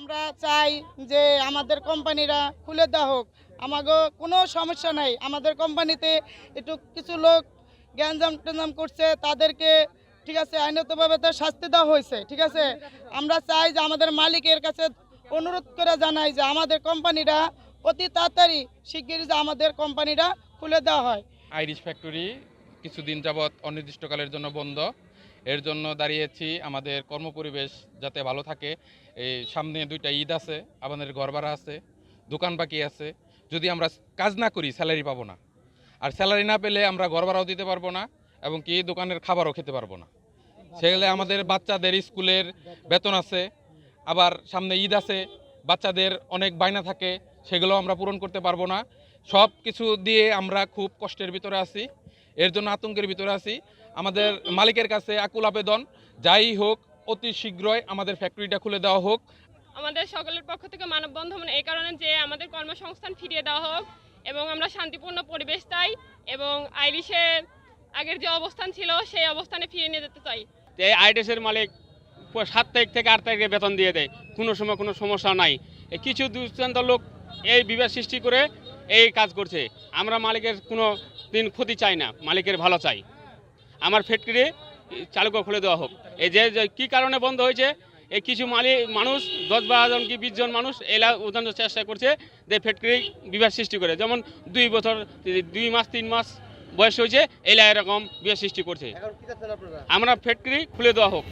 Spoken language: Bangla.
আমরা চাই যে আমাদের কোম্পানিরা খুলে দেওয়া হোক। আমাকে কোনো সমস্যা নাই। আমাদের কোম্পানিতে একটু কিছু লোক গ্যাঞ্জাম ট্যাঞ্জাম করছে, তাদেরকে ঠিক আছে আইনতভাবে তো শাস্তি দেওয়া হয়েছে, ঠিক আছে? আমরা চাই যে আমাদের মালিকের কাছে অনুরোধ করে জানাই যে আমাদের কোম্পানিটা অতি তাড়াতাড়ি শিগগিরই যে আমাদের কোম্পানিটা খুলে দেওয়া হয়। আইরিশ ফ্যাক্টরি কিছুদিন যাবৎ অনির্দিষ্টকালের জন্য বন্ধ। এর জন্য দাঁড়িয়েছি আমাদের কর্মপরিবেশ যাতে ভালো থাকে। এই সামনে দুইটা ঈদ আছে, আমাদের ঘর ভাড়া আছে, দোকান বাকি আছে। যদি আমরা কাজ না করি, স্যালারি পাবো না। আর স্যালারি না পেলে আমরা ঘর ভাড়াও দিতে পারব না এবং কি দোকানের খাবারও খেতে পারব না। সেগুলো আমাদের বাচ্চাদের স্কুলের বেতন আছে, আবার সামনে ঈদ আছে, বাচ্চাদের অনেক বায়না থাকে, সেগুলো আমরা পূরণ করতে পারব না। সব কিছু দিয়ে আমরা খুব কষ্টের ভিতরে আছি। এর জন্য আতঙ্কের ভিতরে আছি। আমাদের মালিকের কাছে আকুল আবেদন। যাই হোক অতি শীঘ্রই আমাদের ফ্যাক্টরিটা খুলে দেওয়া হোক। আমাদের সকলের পক্ষ থেকে মানববন্ধন এই কারণে যে আমাদের কর্মসংস্থান ফিরিয়ে দেওয়া হোক এবং আমরা শান্তিপূর্ণ পরিবেশ চাই এবং আইরিশের আগের যে অবস্থান ছিল সেই অবস্থানে ফিরিয়ে নিয়ে যেতে চাই। এই আইডিএসের মালিক সাত তারিখ থেকে আট তারিখে বেতন দিয়ে দেয়। কোনো সময় কোনো সমস্যা নাই। কিছু দুষ্টান্ত লোক এই বিবাদ সৃষ্টি করে এই কাজ করছে। আমরা মালিকের কোনো দিন ক্ষতি চাই না মালিকের ভালো চাই। আমার ফ্যাক্টরি চালুকে খুলে দেওয়া হোক। এই যে কী কারণে বন্ধ হয়েছে? এই কিছু মালিক মানুষ দশ বারো জন কি বিশ জন মানুষ এলা উদাহরণ চেষ্টা করছে যে ফ্যাক্টরি বিবাদ সৃষ্টি করে। যেমন দুই বছর দুই মাস তিন মাস বয়স হয়েছে এলা এরকম বিবাদ সৃষ্টি করছে। আমরা ফ্যাক্টরি খুলে দেওয়া হোক।